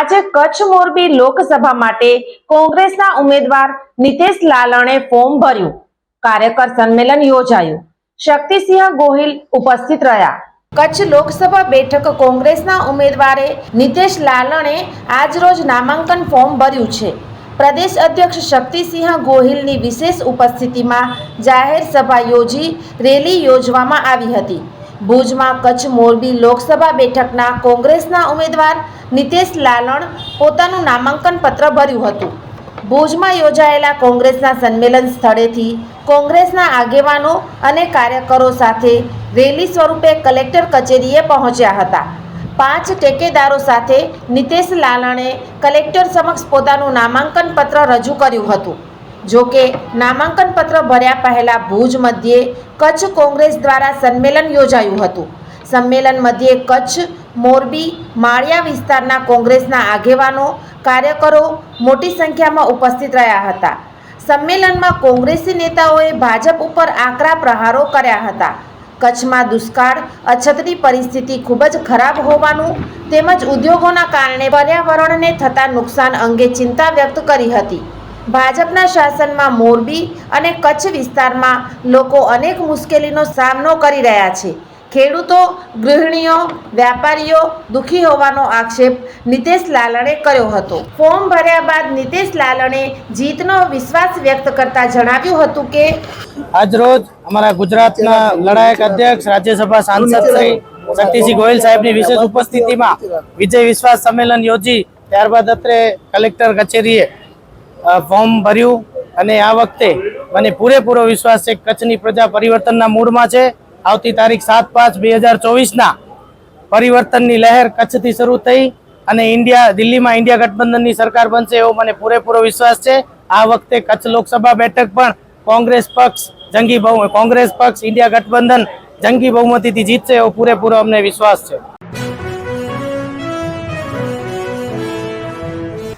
આજે કચ્છ મોરબી લોકસભા માટે કોંગ્રેસના ઉમેદવાર નિતેશ લાલણે ફોર્મ ભર્યું. કાર્યકર સંમેલન યોજાયું. શક્તિસિંહ ગોહિલ ઉપસ્થિત રહ્યા. કચ્છ લોકસભા બેઠક કોંગ્રેસના ઉમેદવારે નિતેશ લાલણે આજરોજ નામાંકન ફોર્મ ભર્યું છે. પ્રદેશ અધ્યક્ષ શક્તિસિંહ ગોહિલની વિશેષ ઉપસ્થિતિમાં જાહેર સભા યોજી, રેલી યોજવામાં આવી હતી. ભુજમાં કચ્છ મોરબી લોકસભા બેઠકના કોંગ્રેસના ઉમેદવાર નિતેશ લાલણ પોતાનું નામાંકન પત્ર ભર્યું હતું. ભુજમાં યોજાયેલા કોંગ્રેસના સંમેલન સ્થળેથી કોંગ્રેસના આગેવાનો અને કાર્યકરો સાથે રેલી સ્વરૂપે કલેક્ટર કચેરીએ પહોંચ્યા હતા. પાંચ ટેકેદારો સાથે નિતેશ લાલણે કલેક્ટર સમક્ષ પોતાનું નામાંકન પત્ર રજૂ કર્યું હતું. જો કે નામાંકન પત્ર ભર્યા પહેલા ભુજ મધ્યે કચ્છ કોંગ્રેસ દ્વારા સંમેલન યોજાયું હતું. સંમેલન મધ્યે કચ્છ, મોરબી, માળિયા વિસ્તારના કોંગ્રેસના આગેવાનો, કાર્યકરો મોટી સંખ્યામાં ઉપસ્થિત રહ્યા હતા. સંમેલનમાં કોંગ્રેસી નેતાઓએ ભાજપ ઉપર આકરા પ્રહારો કર્યા હતા. કચ્છમાં દુષ્કાળ, અછતની પરિસ્થિતિ ખૂબ જ ખરાબ હોવાનું તેમજ ઉદ્યોગોના કારણે પર્યાવરણને થતા નુકસાન અંગે ચિંતા વ્યક્ત કરી હતી. ભાજપના શાસનમાં મોરબી અને કચ્છ વિસ્તારમાં લોકો અનેક મુશ્કેલીનો સામનો કરી રહ્યા છે. ખેડૂતો, ગૃહિણીઓ વેપારીઓ દુઃખી હોવાનો આક્ષેપ નિતેશ લાલણે કર્યો હતો. ફોર્મ ભર્યા બાદ નિતેશ લાલણે જીતનો વિશ્વાસ વ્યક્ત કરતા જણાવ્યું હતું કે આજરોજ અમારા ગુજરાતના લડાયક અધ્યક્ષ, રાજ્યસભા સાંસદ શ્રી શક્તિસિંહ ગોયલ સાહેબની વિશેષ ઉપસ્થિતિમાં વિજય વિશ્વાસ સંમેલન યોજી, ત્યારબાદ અત્રે કલેક્ટર કચેરીએ ફોર્મ ભર્યું અને આ વખતે મને પૂરેપૂરો વિશ્વાસ છે કચ્છની પ્રજા પરિવર્તનના મૂડમાં છે. આવતી તારીખ સાત પાંચ બે હજાર ચોવીસના પરિવર્તનની લહેર કચ્છથી શરૂ થઈ અને ઇન્ડિયા, દિલ્હીમાં ઇન્ડિયા ગઠબંધનની સરકાર બનશે એવો મને પૂરેપૂરો વિશ્વાસ છે. આ વખતે કચ્છ લોકસભા બેઠક પણ કોંગ્રેસ પક્ષ જંગી બહુ, કોંગ્રેસ પક્ષ ઇન્ડિયા ગઠબંધન જંગી બહુમતીથી જીતશે એવો પૂરેપૂરો અમને વિશ્વાસ છે.